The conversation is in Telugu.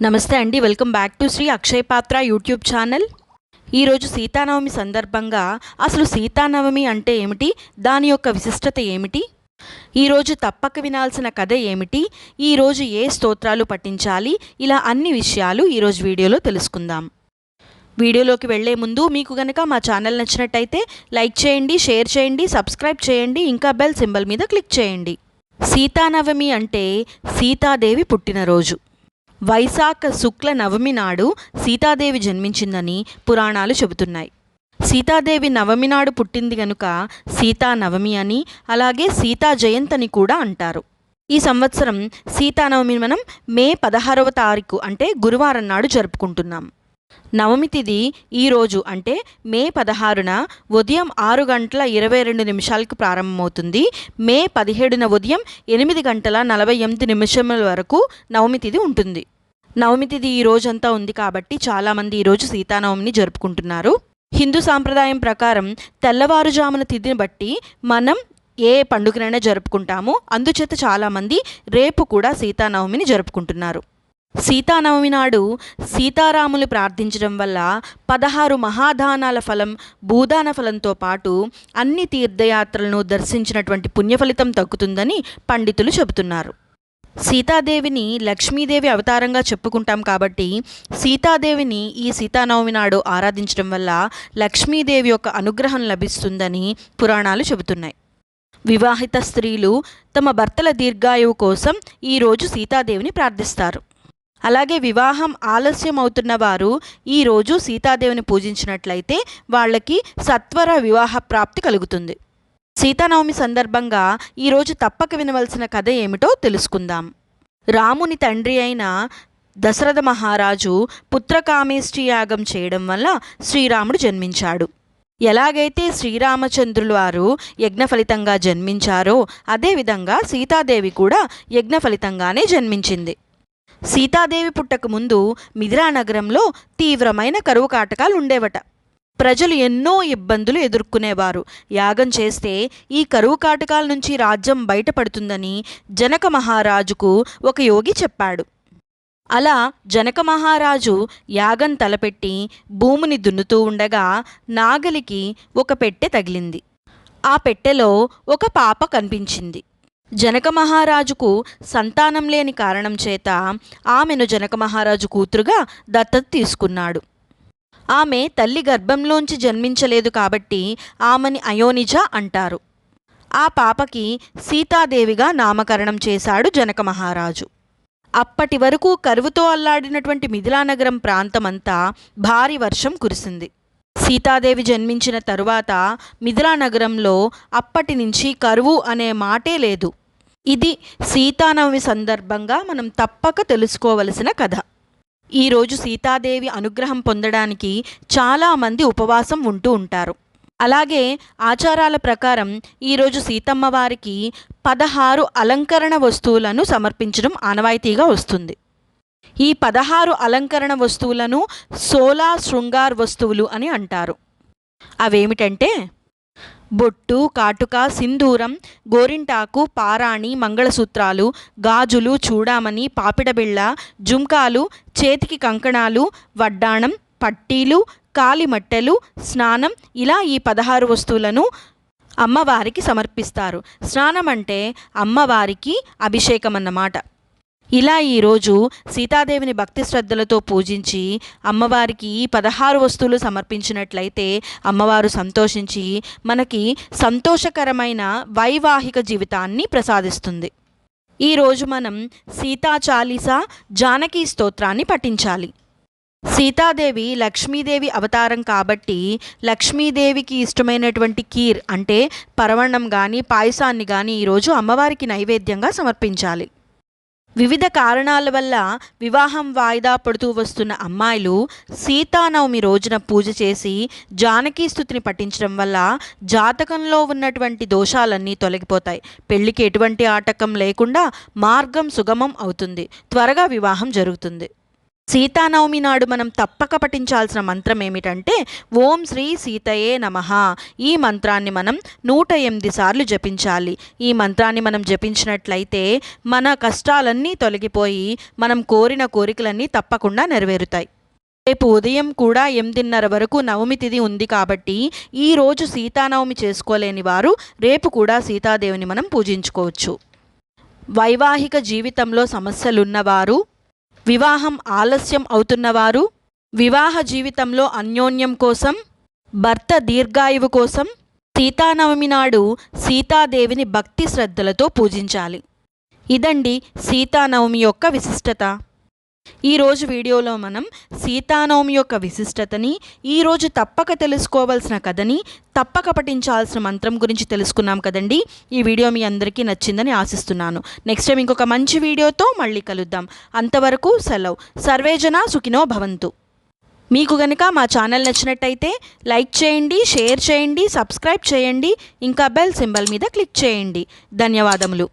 నమస్తే అండి welcome back to Shri Akshay Patra YouTube channel. ఈరోజు సీతానవమి సందర్భంగా అసలు సీతానవమి అంటే ఏమిటి? దాని యొక్క విశిష్టత ఏమిటి? ఈరోజు తప్పక వినాల్సిన కథ ఏమిటి? ఈరోజు ఏ స్తోత్రాలు పఠించాలి? ఇలా అన్ని విషయాలు ఈరోజు వీడియోలో తెలుసుకుందాం. వీడియోలోకి వెళ్ళే ముందు మీకు గనక మా ఛానల్ నచ్చినట్టయితే లైక్ చేయండి షేర్ చేయండి సబ్స్క్రైబ్ చేయండి ఇంకా బెల్ సింబల్ మీద క్లిక్ చేయండి. సీతానవమి అంటే సీతాదేవి పుట్టినరోజు. వైశాఖ శుక్ల నవమి నాడు సీతాదేవి జన్మించిందని పురాణాలు చెబుతున్నాయి. సీతాదేవి నవమి నాడు పుట్టింది గనుక సీతా నవమి అని అలాగే సీతా జయంతి అని కూడా అంటారు. ఈ సంవత్సరం సీతానవమిని మనం మే పదహారవ తారీఖు అంటే గురువారం నాడు జరుపుకుంటున్నాం. నవమి తిథి ఈరోజు అంటే మే పదహారున ఉదయం ఆరు గంటల ఇరవై రెండు నిమిషాలకు ప్రారంభమవుతుంది. మే పదిహేడున ఉదయం ఎనిమిది గంటల నలభై ఎనిమిది నిమిషముల వరకు నవమి తిథి ఉంటుంది. నవమి తిథి ఈ రోజంతా ఉంది కాబట్టి చాలామంది ఈరోజు సీతానవమిని జరుపుకుంటున్నారు. హిందూ సాంప్రదాయం ప్రకారం తెల్లవారుజామున తిథిని బట్టి మనం ఏ పండుగనైనా జరుపుకుంటాము. అందుచేత చాలామంది రేపు కూడా సీతానవమిని జరుపుకుంటున్నారు. సీతానవమి నాడు సీతారాములు ప్రార్థించడం వల్ల పదహారు మహాదానాల ఫలం భూదాన ఫలంతో పాటు అన్ని తీర్థయాత్రలను దర్శించినటువంటి పుణ్యఫలితం తగ్గుతుందని పండితులు చెబుతున్నారు. సీతాదేవిని లక్ష్మీదేవి అవతారంగా చెప్పుకుంటాం కాబట్టి సీతాదేవిని ఈ సీతానవమి నాడు ఆరాధించడం వల్ల లక్ష్మీదేవి యొక్క అనుగ్రహం లభిస్తుందని పురాణాలు చెబుతున్నాయి. వివాహిత స్త్రీలు తమ భర్తల దీర్ఘాయువు కోసం ఈరోజు సీతాదేవిని ప్రార్థిస్తారు. అలాగే వివాహం ఆలస్యం అవుతున్న వారు ఈరోజు సీతాదేవిని పూజించినట్లయితే వాళ్ళకి సత్వర వివాహ ప్రాప్తి కలుగుతుంది. సీతానవమి సందర్భంగా ఈరోజు తప్పక వినవలసిన కథ ఏమిటో తెలుసుకుందాం. రాముని తండ్రి అయిన దశరథ మహారాజు పుత్రకామేష్టి యాగం చేయడం వల్ల శ్రీరాముడు జన్మించాడు. ఎలాగైతే శ్రీరామచంద్రులు వారు యజ్ఞ ఫలితంగా జన్మించారో అదేవిధంగా సీతాదేవి కూడా యజ్ఞ ఫలితంగానే జన్మించింది. సీతాదేవి పుట్టక ముందు మిథిలా నగరంలో తీవ్రమైన కరువు కాటకాలు ఉండేవట. ప్రజలు ఎన్నో ఇబ్బందులు ఎదుర్కొనేవారు. యాగం చేస్తే ఈ కరువు కాటకాల నుంచి రాజ్యం బయటపడుతుందని జనక మహారాజుకు ఒక యోగి చెప్పాడు. అలా జనక మహారాజు యాగం తలపెట్టి భూమిని దున్నుతూ ఉండగా నాగలికి ఒక పెట్టె తగిలింది. ఆ పెట్టెలో ఒక పాప కనిపించింది. జనక మహారాజుకు సంతానం లేని కారణం చేత ఆమెను జనక మహారాజు కూతురుగా దత్తత తీసుకున్నాడు. ఆమె తల్లి గర్భంలోంచి జన్మించలేదు కాబట్టి ఆమెని అయోనిజ అంటారు. ఆ పాపకి సీతాదేవిగా నామకరణం చేశాడు జనక మహారాజు. అప్పటి వరకు కరువుతో అల్లాడినటువంటి మిథిలానగరం ప్రాంతమంతా భారీ వర్షం కురిసింది. సీతాదేవి జన్మించిన తరువాత మిథిలానగరంలో అప్పటి నుంచి కరువు అనే మాటే లేదు. ఇది సీతానవమి సందర్భంగా మనం తప్పక తెలుసుకోవలసిన కథ. ఈరోజు సీతాదేవి అనుగ్రహం పొందడానికి చాలామంది ఉపవాసం ఉంటూ ఉంటారు. అలాగే ఆచారాల ప్రకారం ఈరోజు సీతమ్మ వారికి పదహారు అలంకరణ వస్తువులను సమర్పించడం ఆనవాయితీగా వస్తుంది. ఈ పదహారు అలంకరణ వస్తువులను సోలా శృంగార్ వస్తువులు అని అంటారు. అవేమిటంటే బొట్టు కాటుక సింధూరం గోరింటాకు పారాణి మంగళసూత్రాలు గాజులు చూడామణి పాపిడబిళ్ళ జుంకాలు చేతికి కంకణాలు వడ్డాణం పట్టీలు కాలిమట్టెలు స్నానం ఇలా ఈ పదహారు వస్తువులను అమ్మవారికి సమర్పిస్తారు. స్నానం అంటే అమ్మవారికి అభిషేకం అన్నమాట ఇలా ఈరోజు సీతాదేవిని భక్తి శ్రద్ధలతో పూజించి అమ్మవారికి పదహారు వస్తువులు సమర్పించినట్లయితే అమ్మవారు సంతోషించి మనకి సంతోషకరమైన వైవాహిక జీవితాన్ని ప్రసాదిస్తుంది. ఈరోజు మనం సీతా చాలీసా జానకి స్తోత్రాన్ని పఠించాలి. సీతాదేవి లక్ష్మీదేవి అవతారం కాబట్టి లక్ష్మీదేవికి ఇష్టమైనటువంటి కీర్ అంటే పరవణం కానీ పాయసాన్ని కానీ ఈరోజు అమ్మవారికి నైవేద్యంగా సమర్పించాలి. వివిధ కారణాల వల్ల వివాహం వాయిదా పడుతూ వస్తున్న అమ్మాయిలు సీతానవమి రోజున పూజ చేసి జానకీ స్థుతిని పఠించడం వల్ల జాతకంలో ఉన్నటువంటి దోషాలన్నీ తొలగిపోతాయి. పెళ్ళికి ఎటువంటి ఆటకం లేకుండా మార్గం సుగమం అవుతుంది. త్వరగా వివాహం జరుగుతుంది. సీతానవమి నాడు మనం తప్పక పఠించాల్సిన మంత్రం ఏమిటంటే ఓం శ్రీ సీతయే నమః. ఈ మంత్రాన్ని మనం నూట ఎనిమిది సార్లు జపించాలి. ఈ మంత్రాన్ని మనం జపించినట్లయితే మన కష్టాలన్నీ తొలగిపోయి మనం కోరిన కోరికలన్నీ తప్పకుండా నెరవేరుతాయి. రేపు ఉదయం కూడా ఎనిమిదిన్నర వరకు నవమి తిథి ఉంది కాబట్టి ఈ రోజు సీతానవమి చేసుకోలేని వారు రేపు కూడా సీతాదేవిని మనం పూజించుకోవచ్చు. వైవాహిక జీవితంలో సమస్యలున్నవారు వివాహం ఆలస్యం అవుతున్నవారు వివాహ జీవితంలో అన్యోన్యం కోసం భర్త దీర్ఘాయువు కోసం సీతానవమి నాడు సీతాదేవిని భక్తి శ్రద్ధలతో పూజించాలి. ఇదండి సీతానవమి యొక్క విశిష్టత. ఈరోజు వీడియోలో మనం సీతానవమి యొక్క విశిష్టతని ఈరోజు తప్పక తెలుసుకోవాల్సిన కథని తప్పక పఠించాల్సిన మంత్రం గురించి తెలుసుకున్నాం కదండి. ఈ వీడియో మీ అందరికీ నచ్చిందని ఆశిస్తున్నాను. నెక్స్ట్ టైం ఇంకొక మంచి వీడియోతో మళ్ళీ కలుద్దాం. అంతవరకు సెలవు. సర్వేజన సుఖినో భవంతు. మీకు గనుక మా ఛానల్ నచ్చినట్టయితే లైక్ చేయండి షేర్ చేయండి సబ్స్క్రైబ్ చేయండి ఇంకా బెల్ సింబల్ మీద క్లిక్ చేయండి. ధన్యవాదములు.